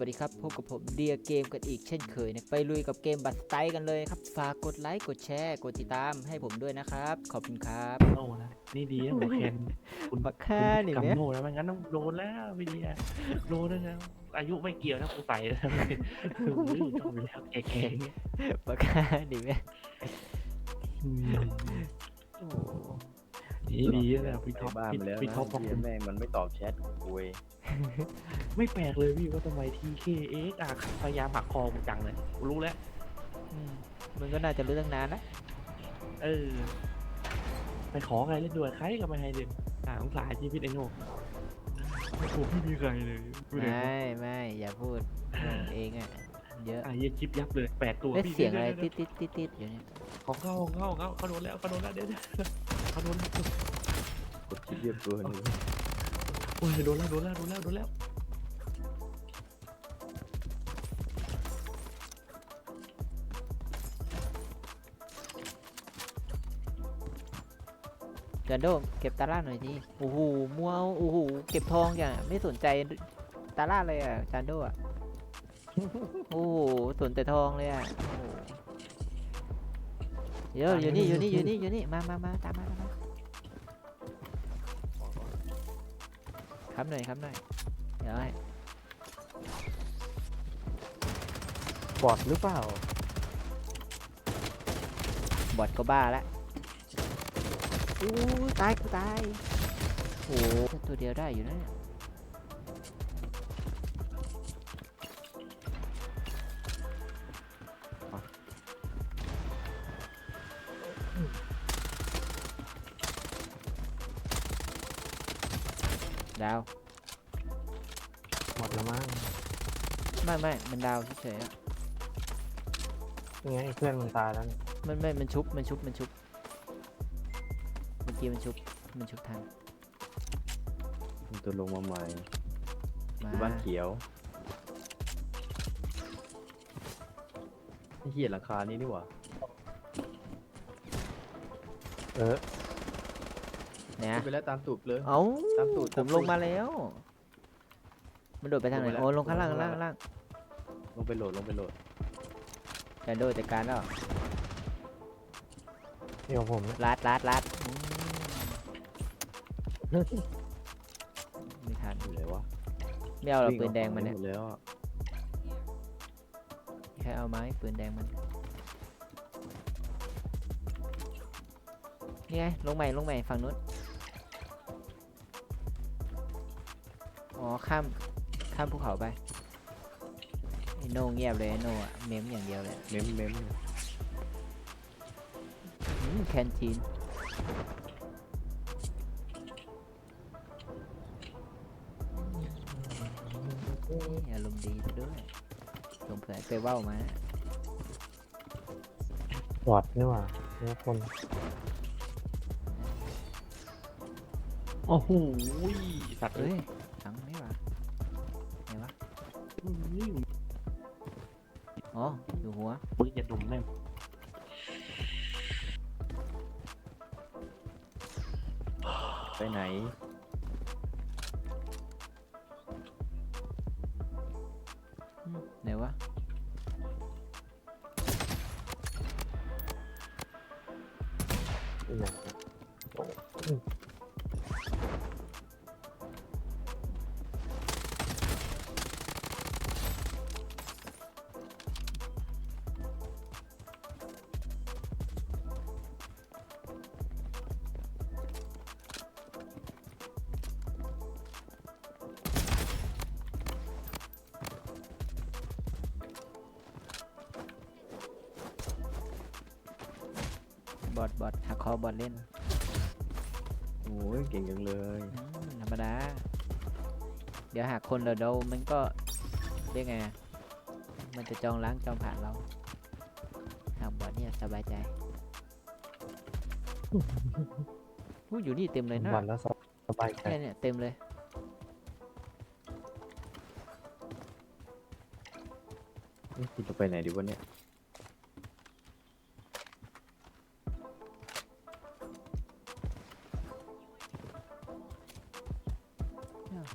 วัสดีครับ พบกับผมเดียเกมกันอีกเช่นเคยนะไปลุยกับเกมบัตสไตล์กันเลยครับ ฝากกดไลค์ กดแชร์ กดติดตามให้ผมด้วยนะครับ ขอบคุณครับ โน่นะนี่ดีนะหัวแคนคุณบักค่านี่กับเนี่ยโน่นะไม่งั้นต้องโดนแล้ววิดีอะโดนแล้วนะอายุไม่เกี่ยวนะกูใส่แล้วต้องไปแล้วแก่ๆอย่างเงี้ยบักค่านี่เนี่ยโอ้ นี่ดีนะพี่ท็อปบ้านพี่ไปแล้วพี่นะท็อปบอกเหี้ยแม่งมันไม่ตอบแชทคุยไม่แปลกเลยพี่ว่าทำไมทีเคเอ็กอะพยายามหักคอกูจังเลยกูรู้แล้วอืมมันก็น่าจะรู้ตั้งนานแล้วเออไปขอใครเล่นด้วยใครก็ไม่ให้เล่นสงสารชีวิตไอ้โน่ผมไม่มีใครเลยดูดิไม่ไม่อย่าพูดเรื่องเองอะเยอะอะเยี่ยชิปยับเลยแปดตัวเอ๊ะพี่เสียงอะไรดี๋ติวดติดติดติดอยู่เนี่ยของเข้าของเข้าของเข้าเขาโดนแล้วเขาโดนแล้วเดี๋ยว เดี๋ยวเขาโดนแล้วกดชิปเรียบตัวหนึงโอ้ยโดนแล้วโดนแล้วโดนแล้วโดนแล้วจันโดเก็บตาล่าหน่อยทีโอ้โหมัวโอ้โหเก็บทองอย่างไม่สนใจตาล่าเลยอะจันโดอะ โอ้โหสนแต่ทองเลยอะโอ้โห เดี๋ยวอยู่นี่อยู่นี่อยู่นี่อยู่นี่มามามาตามมาตามมาครับหน่อยครับหน่อยเดี๋ยวให้บอดหรือเปล่า บอดก็บ้าแล้วอู้ตายกูตายโอ้โหตัวเดียวได้อยู่นะเนี่ย ดาว หมดแล้วมั้งไม่ไม่มันดาวเฉยๆอะยังไงเพื่อนมันตายแล้วนี่มันไม่มันชุบมันชุบมันชุบเมื่อกี้มันชุบมันชุบทันมันตัวลงมาใหม่อมายู่บ้านเขียวไอ้เหี้ยหลังคานี้นี่หว่าเออ เนี่ย ไปแล้วตามตูดเลย เอ้าตามตูดผมลงมาแล้ว มันโดดไปทางไหนลงมาแล้วโอ้ลงข้างล่างลงมาล่างแล้ว ล่างลงไปโหลดลงไปโหลดแกนโดดจัดการแล้วนี่ของผมเนี่ยลัดลัดลัดอืมไม่ทันอยู่ไหนวะไม่เอาหรอกวิ่ปืนแดงมันอเนี่ยอกหมดแล้วอะแค่เอาไม้ปืนแดงมันนี่ไงลงใหม่ลงใหม่ฝั่งนู้น อ๋อข้ามข้ามภูเขาไปไอโนเงียบเลยไอโนอะเมมอย่างเดียวเลยเม้มเม้มอืมแคนทีนอารมณ์ดีซะด้วยสงสัยไปเว่าวมาบอดนี่หว่าเนี่ยคน โอ้โหสัตว์เอ้เฮ้ย ย อ๋ออยู่หัวมึงจะดุมแม่งไปไหนอืมไหนวะที่ไหนนะ บอดบอดหักคอบอดเล่นโอ้ยเก่งจังเลยอืมธรรมดา เดี๋ยวหากคนเราเดามันก็เรียกไงอะมันจะจองล้างจองผ่านเราหากบอดเนี่ยสบายใจอู้อยู่นี่เต็มเลยนะวันแล้วสบายใจเนี่ยเนี่ยเต็มเลย เอ๊ะกูจะไปไหนดีวะเนี่ย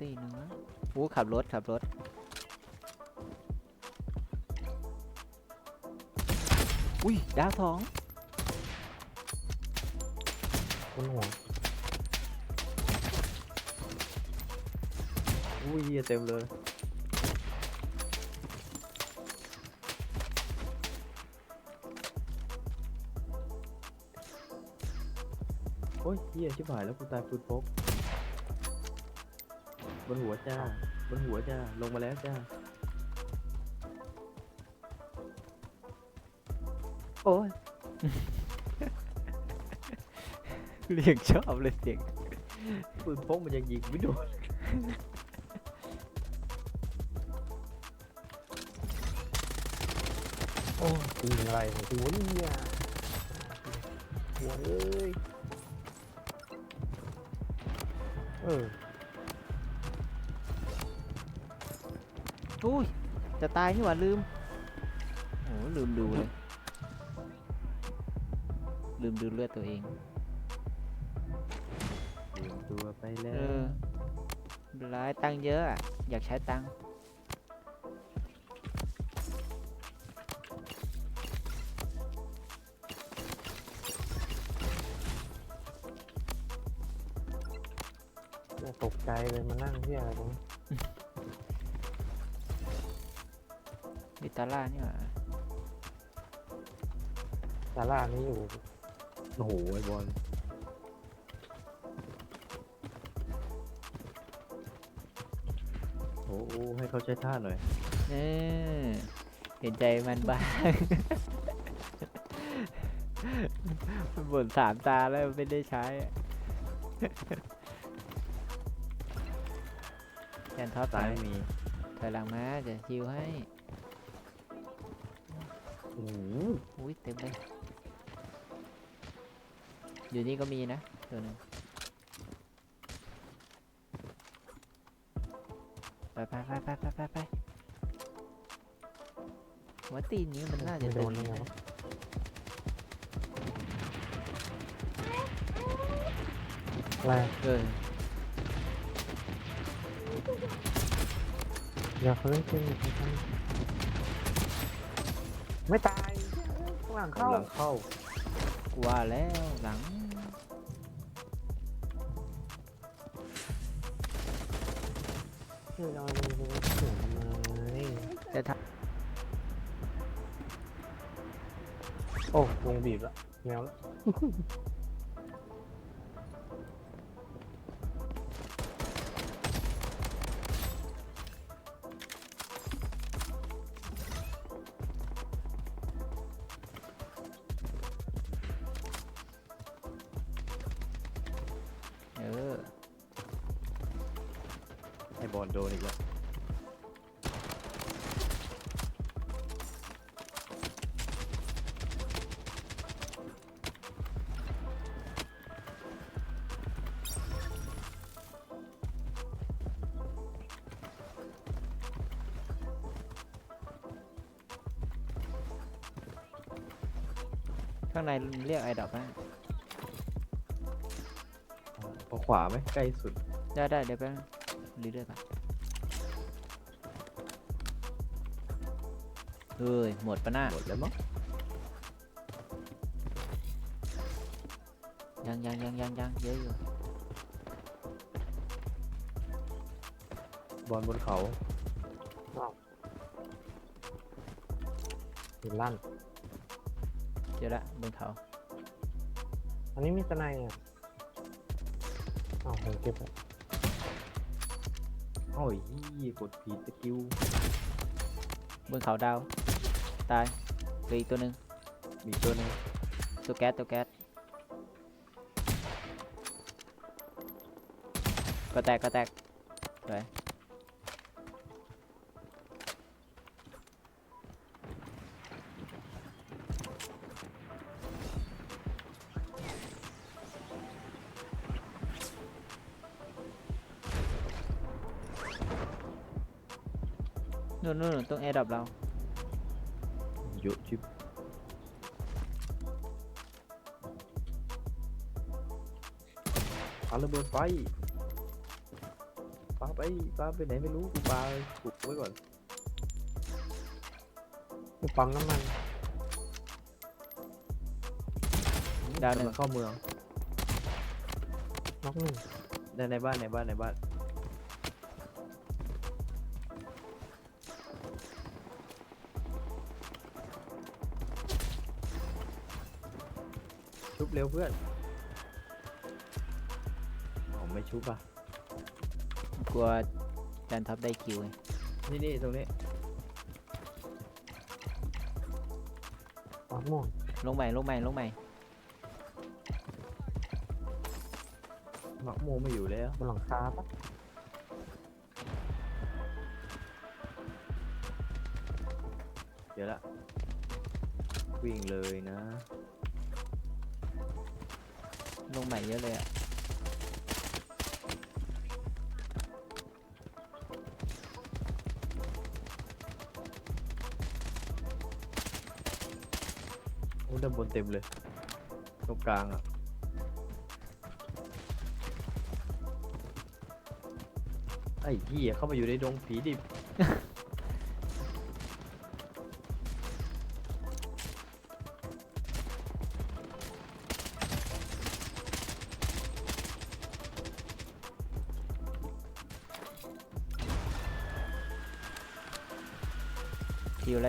ตีหนึ่งนะอู้ขับรถ ขับรถ อุ้ย ดาวสองคนหัวอุ้ยเะเต็มเลยโอ้ยเหี้ยชิบหายแล้วกูตายฟืนพก บนหัวจ้า บนหัวจ้า ลงมาแล้วจ้า โอ้ย เรียกชอบเลยเสียงปืนพกมันยังยิงไม่โดน โอ้ยิงอะไรหัวเนี่ยหัวเอ้ย เออ อุ้ยจะตายนี่หว่าลืมโอ้ลืมดูเลย ลืมดูเลือดตัวเองลืมตัวไปแล้เอวอไม่เป็นร้ายตังค์เยอะอะอยากใช้ตังค์เนี่ยตกใจเลยมานั่งที่อะไรตรงนี้ มิตาล่านี่หว่าศาลานี้อยู่ โอ้โหไอ้บอลโอ้โหให้เขาใช้ท่าหน่อย เออเห็นใจมันบ้าง มันบ่นสามตาแล้วไม่ได้ใช้อะแอนท็อปซ้ายถอยมีถอยหลังมาจะฮิวให้โอ้โหอุ้ยเต็มเลย อยู่นี่ก็มีนะตัวหนึงไปไปไปไปไปไปไปหัวตีนนี้มันน่าจะโดนงได้ไงนะวะอะไรเอออย่าเขาเล่นเกมอยู่ข้างๆ ไม่ตายข้างหลังเข้ากำลังเข้ากว่าแล้วหลังเฮ้ยเอาเลยเลยเสียงทำไมจะทโอ้วงบีบละแมวละ ข้างในเรียกไอ้ดอกนะพอขวาไหมใกล้สุด ได้ได้เดี๋ยวไปรีเลือดก่อนเฮ้ยหมดปะหน้าหมดแล้วมั้งยังยังยังยังยังเยอะอยู่บอลบนเขาหินลั่นเจอละบนเขาอันนี้มีตะไนอะอ้าวผมเก็บไปโอ้ยเหี้ยกดผิดสกิลบนเขาดาวตายเหลืออีกตัวหนึ่งมีตัวหนึงตัวแก๊สตัวแก๊สก็แตกก็แตกสวย นู่นนู่นตรงแอร์ดับเรา เยอะชิบปาระเบิดไฟปาไปปาไปไหนไม่รู้กูปาปลุกไว้ก่อนอยู่ปั๊มน้ำมันดาวหนึ่ง กำลัเข้าเมืองน็อกหนึ่งในในบ้านในบ้านในบ้าน ชุบเร็วเพื่อนอ๋อไม่ชุบอะ กลัวจานท็อปได้คิวไงนี่นี่ตรงนี้น็อกม่วงลงใหม่ลงใหม่ลงใหม่หมักโมไม่อยู่แล้ว บนหลังคาปะเดี๋ยวละ วิ่งเลยนะ ลงใหม่เยอะเลยอะโอ้ด้านบนเต็มเลย ตรงกลางอะ ไอ้เหี้ยเข้ามาอยู่ในดงผีดิบ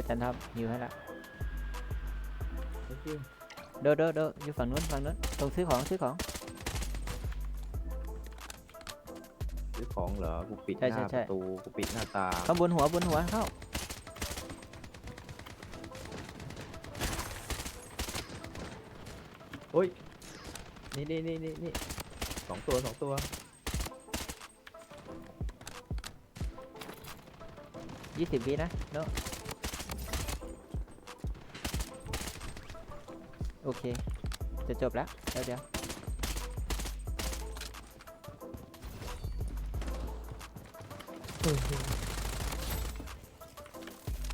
จานท็อปคิวให้ละไอ้เหี้ยโดดโดดโดดอยู่ฝั่งนู้นฝั่งนู้นตรงซื้อของซื้อของ ซื้อของเหรอ กูปิดหใช่น้าใช่ปใช่ ระตู กูปิดหน้าตางข้างบนหัวบนหัวเข้าโอ้ยนี่นี่นี่นี่นี่สองตัวสองตัวยี่สิบวินะโน โอเค จะจบแล้วเดี๋ยวเดี๋ยว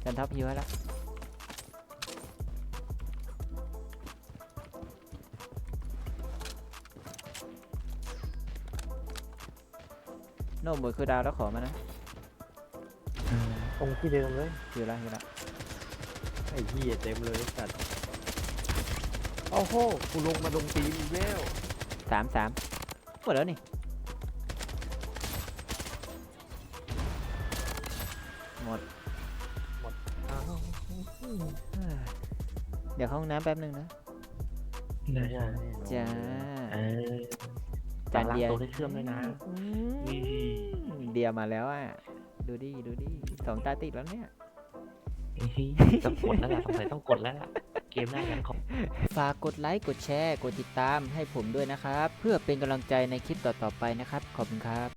จานท็อปฮิวให้ละโน่หมดคือดาวแล้วขอมานะตรงที่เดิมเลยฮิวละฮิวละไอ้เหี้ยเต็มเลยสัตว์ โอ้โหกูลงมาลงตีนอีกแล้วสามสามหมดแล้วนี่หมดอ้าวเดี๋ยวเข้าห้องน้ำแป๊บนึงนะนะฮะจ้าเออจานล้างเดียวตัวด้วยเครื่องด้วยนะอืมนี่เดียวมาแล้วอะ ดูดิดูดิสองตาติดแล้วเนี่ยต้องกดแล้วล่ะสงสัยต้องกดแล้วล่ะ เกมหน้ากันขอฝากกดไลค์กดแชร์ กดติดตามให้ผมด้วยนะครับ เพื่อเป็นกำลังใจในคลิปต่อๆไปนะครับ ขอบคุณครับ